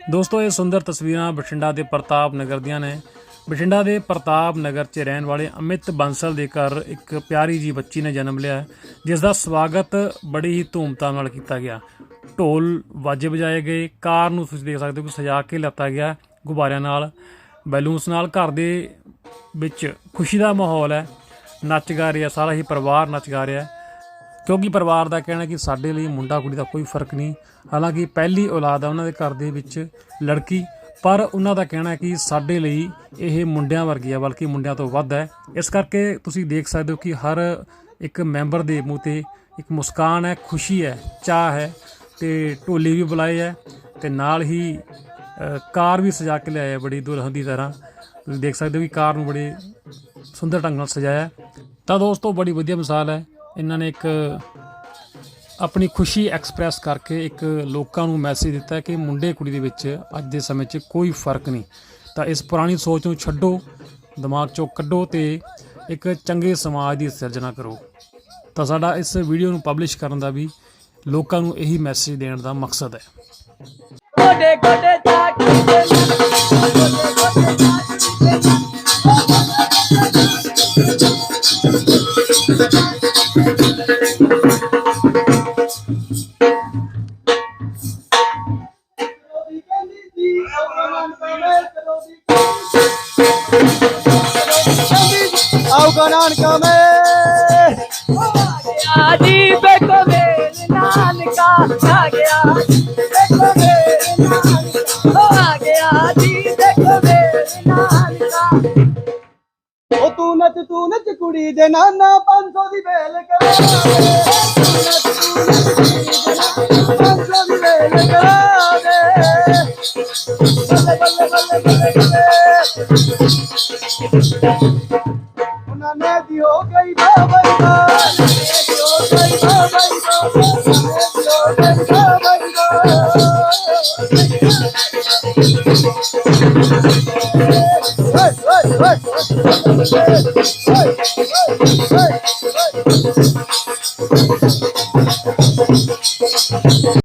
ਦੋਸਤੋ, ਇਹ ਸੁੰਦਰ ਤਸਵੀਰਾਂ ਬਠਿੰਡਾ ਦੇ ਪ੍ਰਤਾਪ ਨਗਰ ਦੀਆਂ ਨੇ। ਬਠਿੰਡਾ ਦੇ ਪ੍ਰਤਾਪ ਨਗਰ 'ਚ ਰਹਿਣ ਵਾਲੇ ਅਮਿਤ ਬੰਸਲ ਦੇ ਘਰ ਇੱਕ ਪਿਆਰੀ ਜੀ ਬੱਚੀ ਨੇ ਜਨਮ ਲਿਆ ਜਿਸ ਦਾ ਸਵਾਗਤ ਬੜੀ ਹੀ ਧੂਮਧਾਮ ਨਾਲ ਕੀਤਾ ਗਿਆ। ਢੋਲ ਵਾਜੇ ਵਜਾਏ ਗਏ, ਕਾਰ ਨੂੰ ਤੁਸੀਂ ਦੇਖ ਸਕਦੇ ਹੋ ਕਿ ਸਜਾ ਕੇ ਲੱਤਾ ਗਿਆ ਗੁਬਾਰਿਆਂ ਨਾਲ। ਬੈਲੂਨਸ ਨਾਲ ਘਰ ਦੇ ਵਿੱਚ ਖੁਸ਼ੀ ਦਾ ਮਾਹੌਲ ਹੈ। ਨੱਚ ਗਾ ਰਿਹਾ, ਸਾਰਾ ਹੀ ਪਰਿਵਾਰ ਨੱਚ ਗਾ ਰਿਹਾ ਕਿਉਂਕਿ ਪਰਿਵਾਰ ਦਾ ਕਹਿਣਾ ਕਿ ਸਾਡੇ ਲਈ ਮੁੰਡਾ ਕੁੜੀ ਦਾ ਕੋਈ ਫ਼ਰਕ ਨਹੀਂ। ਹਾਲਾਂਕਿ ਪਹਿਲੀ ਔਲਾਦ ਹੈ ਉਹਨਾਂ ਦੇ ਘਰ ਦੇ ਵਿੱਚ ਲੜਕੀ, ਪਰ ਉਹਨਾਂ ਦਾ ਕਹਿਣਾ ਹੈ ਕਿ ਸਾਡੇ ਲਈ ਇਹ ਮੁੰਡਿਆਂ ਵਰਗੀ ਹੈ ਬਲਕਿ ਮੁੰਡਿਆਂ ਤੋਂ ਵੱਧ ਹੈ। ਇਸ ਕਰਕੇ ਤੁਸੀਂ ਦੇਖ ਸਕਦੇ ਹੋ ਕਿ ਹਰ ਇੱਕ ਮੈਂਬਰ ਦੇ ਮੂੰਹ ਤੇ ਇੱਕ ਮੁਸਕਾਨ ਹੈ, ਖੁਸ਼ੀ ਹੈ, ਚਾਹ ਹੈ ਤੇ ਢੋਲੀ ਵੀ ਬੁਲਾਏ ਹੈ ਤੇ ਨਾਲ ਹੀ ਕਾਰ ਵੀ ਸਜਾ ਕੇ ਲਿਆਏ ਬੜੀ ਦੁਲਹਨ ਦੀ ਤਰ੍ਹਾਂ। ਤੁਸੀਂ ਦੇਖ ਸਕਦੇ ਹੋ ਕਿ ਕਾਰ ਨੂੰ ਬੜੇ ਸੁੰਦਰ ਢੰਗ ਨਾਲ ਸਜਾਇਆ ਤਾਂ ਦੋਸਤੋ, ਬੜੀ ਵਧੀਆ ਮਿਸਾਲ ਹੈ। ਇਹਨਾਂ ਨੇ ਇੱਕ ਆਪਣੀ ਖੁਸ਼ੀ ਐਕਸਪ੍ਰੈਸ ਕਰਕੇ ਇੱਕ ਲੋਕਾਂ ਨੂੰ ਮੈਸੇਜ ਦਿੱਤਾ ਕਿ ਮੁੰਡੇ ਕੁੜੀ ਦੇ ਵਿੱਚ ਅੱਜ ਦੇ ਸਮੇਂ 'ਚ ਕੋਈ ਫ਼ਰਕ ਨਹੀਂ। ਤਾਂ ਇਸ ਪੁਰਾਣੀ ਸੋਚ ਨੂੰ ਛੱਡੋ, ਦਿਮਾਗ 'ਚੋਂ ਕੱਢੋ ਤੇ ਇੱਕ ਚੰਗੇ ਸਮਾਜ ਦੀ ਸਿਰਜਣਾ ਕਰੋ। ਤਾਂ ਸਾਡਾ ਇਸ ਵੀਡੀਓ ਨੂੰ ਪਬਲਿਸ਼ ਕਰਨ ਦਾ ਵੀ ਲੋਕਾਂ ਨੂੰ ਇਹੀ ਮੈਸੇਜ ਦੇਣ ਦਾ ਮਕਸਦ ਹੈ। ਗੋਡੇ ਗੋਡੇ ਚਾਟੀ ਆਉਗਾ ਨਾਨਕਾ ਮੈਂ ਆਜੀ ਬੇਕੋ ਮੇਰੇ ਨਾਨਕਾ ਆ ਗਿਆ ਬੇਕੋ ਮੇਰੇ ਨਾਨਕਾ ਆ ਗਿਆ ਜੀ, ਦੇਖੋ ਮੇਰੇ ਨਾਨਕਾ ਤੂੰ ਨੱਚ ਤੂੰ ਨੱਚ ਕੁੜੀ ਦੇ ਨਾਨਾ 500 ਦੀ ਵੇਲ ਕਰਾ ਦੇ 500 ਦੀ ਵੇਲ ਕਰਾ ਦੇ ਬੱਲੇ ਬੱਲੇ ਬੱਲੇ ਬੱਲੇ ਬੱਲੇ ਉਹਨਾਂ ਨੇ ਦੀ ਹੋ ਗਈ ਬਾਬਾ ਦੀ ਦੀ ਹੋ ਗਈ ਬਾਬਾ ਦੀ ਦੀ ਹੋ ਗਈ ਬਾਬਾ ਦੀ hey.